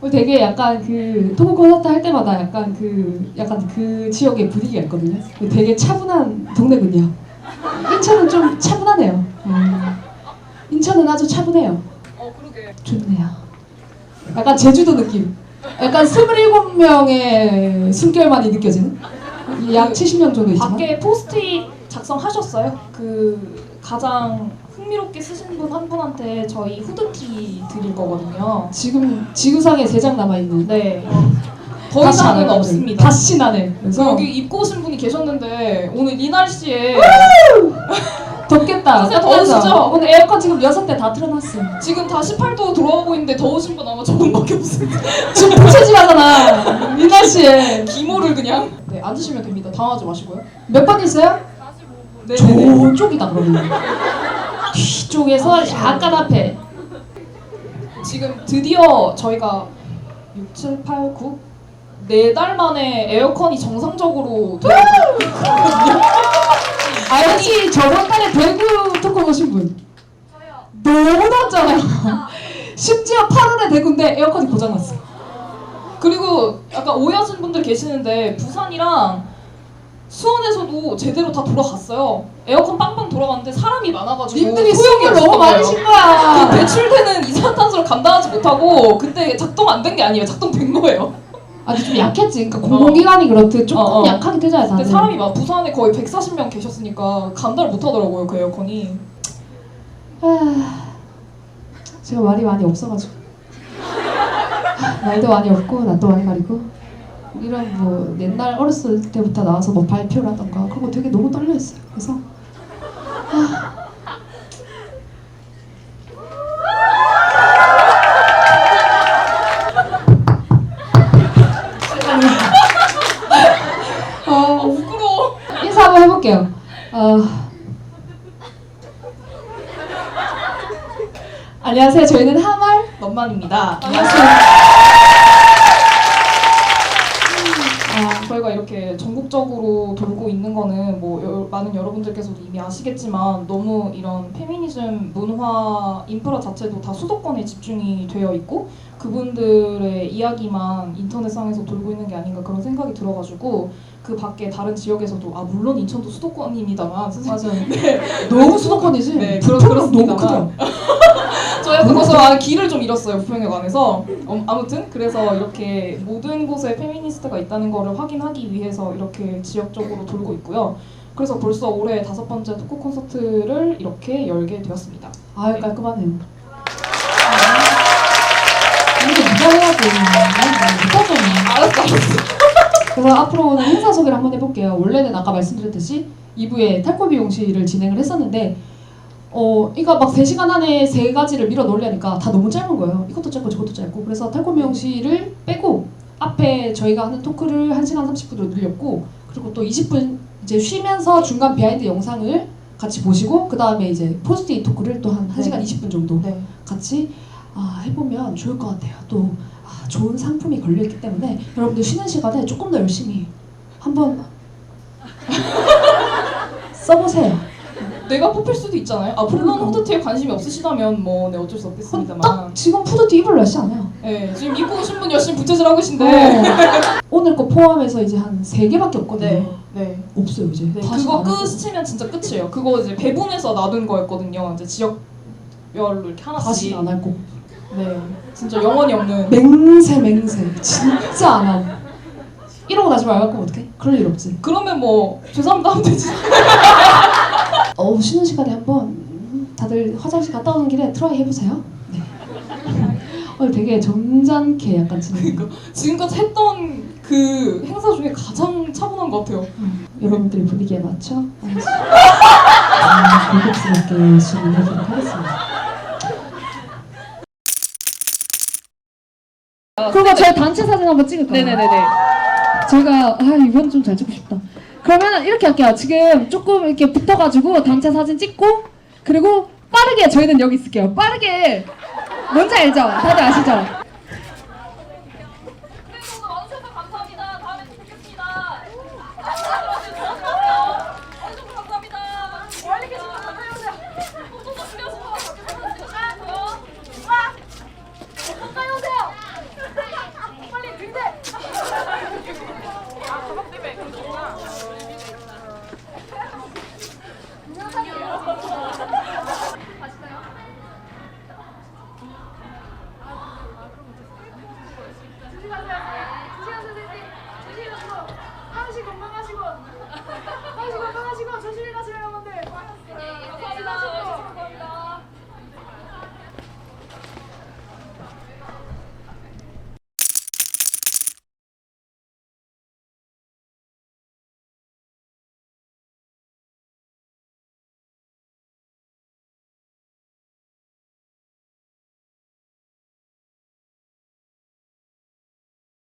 어, 되게 약간 그 토크 콘서트 할 때마다 약간 그 약간 그 지역의 분위기가 있거든요. 되게 차분한 동네군요. 인천은 좀 차분하네요. 음. 인천은 아주 차분해요. 어 그러게. 좋네요. 약간 제주도 느낌. 약간 27명의 숨결만이 느껴지는? 약 70명 정도 있지만. 밖에 포스트잇 작성하셨어요? 그 가장 흥미롭게 쓰신 분 한 분한테 저희 후드티 드릴 거거든요. 지금 지구상에 세 장 남아 있는. 네. 더 다시 안 이상은 할 없습니다. 다시 나네. 그래서 여기 입고 오신 분이 계셨는데 오늘 이 날씨에 덥겠다. 선생님? 더우시죠? 오늘 에어컨 지금 여섯 대 다 틀어놨어. 지금 다 18도 들어가고 있는데 더우신 분 아마 저분밖에 없어요. 지금 부채질하잖아. 이 날씨에. 기모를 그냥. 네 앉으시면 됩니다. 당하지 마시고요. 몇 번 있어요? 네네네. 저쪽이다 그러면. 뒤쪽에서 약간 앞에. 지금 드디어 저희가 6, 7, 8, 9 네 달 만에 에어컨이 정상적으로 되어 알지 저번 달에 대구 토크 오신 분. 너무 덥잖아요. 심지어 8월에 대구인데 에어컨이 고장났어. 그리고 약간 오해하시는 분들 계시는데 부산이랑 수원에서도 제대로 다 돌아갔어요. 에어컨 빵빵 돌아갔는데 사람이 많아가지고 님들이 수업을 너무 많이. 신그 거야. 배출되는 이산화탄소를 감당하지 못하고 근데 작동 안 된 게 아니에요. 작동된 거예요. 아니 좀 약했지. 그러니까 공공기관이 그렇듯 조금 어, 어. 약하게 되잖아요. 근데. 사람이 막 부산에 거의 140명 계셨으니까 감당을 못 하더라고요. 그 에어컨이. 아, 제가 말이 많이 없어가지고 말도 많이 없고 낯도 많이 가리고 이런 뭐 옛날 어렸을 때부터 나와서 뭐 발표라던가 그런 거 되게 너무 떨려했어요. 그래서 어, 안녕하세요. 저희는 하말 넘만입니다. 안녕하세요. 아, 저희가 이렇게 전국적으로 돌고 있는 거는 뭐 여- 많은 여러분들께서도 이미 아시겠지만 너무 이런 페미니즘 문화 인프라 자체도 다 수도권에 집중이 되어 있고 그분들의 이야기만 인터넷상에서 돌고 있는 게 아닌가 그런 생각이 들어가지고 그 밖에 다른 지역에서도 아 물론 인천도 수도권입니다만 선생님 맞아요. 너무 수도권이지. 네, 그렇습니다만. 너무 크다. 저희가 그것을 아, 길을 좀 잃었어요 부평에 관해서 어, 아무튼 그래서 이렇게 모든 곳에 페미니스트가 있다는 거를 확인하기 위해서 이렇게 지역적으로 돌고 있고요 그래서 벌써 올해 다섯 번째 토크 콘서트를 이렇게 열게 되었습니다 아 깔끔하네요. 해야 돼? 난 못하잖아. 알았어 알았어 그래서 앞으로는 행사 소개를 한번 해볼게요. 원래는 아까 말씀드렸듯이 2부에 탈코 미용실을 진행을 했었는데 어, 이거 막 3시간 안에 세 가지를 밀어 넣으려니까 다 너무 짧은 거예요. 이것도 짧고 저것도 짧고. 그래서 탈코 미용실을 빼고 앞에 저희가 하는 토크를 1시간 30분으로 늘렸고 그리고 또 20분 이제 쉬면서 중간 비하인드 영상을 같이 보시고 그 다음에 이제 포스트잇 토크를 또 한 1시간 네. 20분 정도 네 같이 아, 해보면 좋을 것 같아요. 또 아, 좋은 상품이 걸려있기 때문에 여러분들 쉬는 시간에 조금 더 열심히 한번 써보세요. 내가 뽑힐 수도 있잖아요 아 물론 그러니까. 후드티에 관심이 없으시다면 뭐 네, 어쩔 수 없겠습니다만 딱 지금 푸드티 입을 날씨 아니야. 네, 지금 입고 오신 분 열심히 부채질 하고 계신데 어. 오늘 거 포함해서 이제 한 세 개밖에 없거든요. 네, 네. 없어요 이제. 네, 다시 그거 안. 끝이면 진짜 끝이에요. 그거 이제 배분해서 놔둔 거였거든요. 이제 지역별로 이렇게 하나씩. 다시 안할 거고. 네, 진짜 영원히 없는. 맹세 맹세. 진짜 안 하고. 이러고 나지 말고 하면 어떡해? 그럴 일 없지. 그러면 뭐 죄송합니다 하면 되지. 어 쉬는 시간에 한번 음, 다들 화장실 갔다 오는 길에 트라이 해보세요. 네. 오늘 되게 점잖게 약간 진행. 그러니까 지금까지 했던 그 행사 중에 가장 차분한 것 같아요. 음, 여러분들의 분위기에 맞춰 아주 아, 고급스럽게 진행해보도록 하겠습니다. 그리고 저희 단체 사진 한번 찍을까요? 네네네네. 제가 아 이번 좀잘 찍고 싶다. 그러면 이렇게 할게요. 지금 조금 이렇게 붙어가지고 단체 사진 찍고 그리고 빠르게 저희는 여기 있을게요. 빠르게 뭔지 알죠? 다들 아시죠?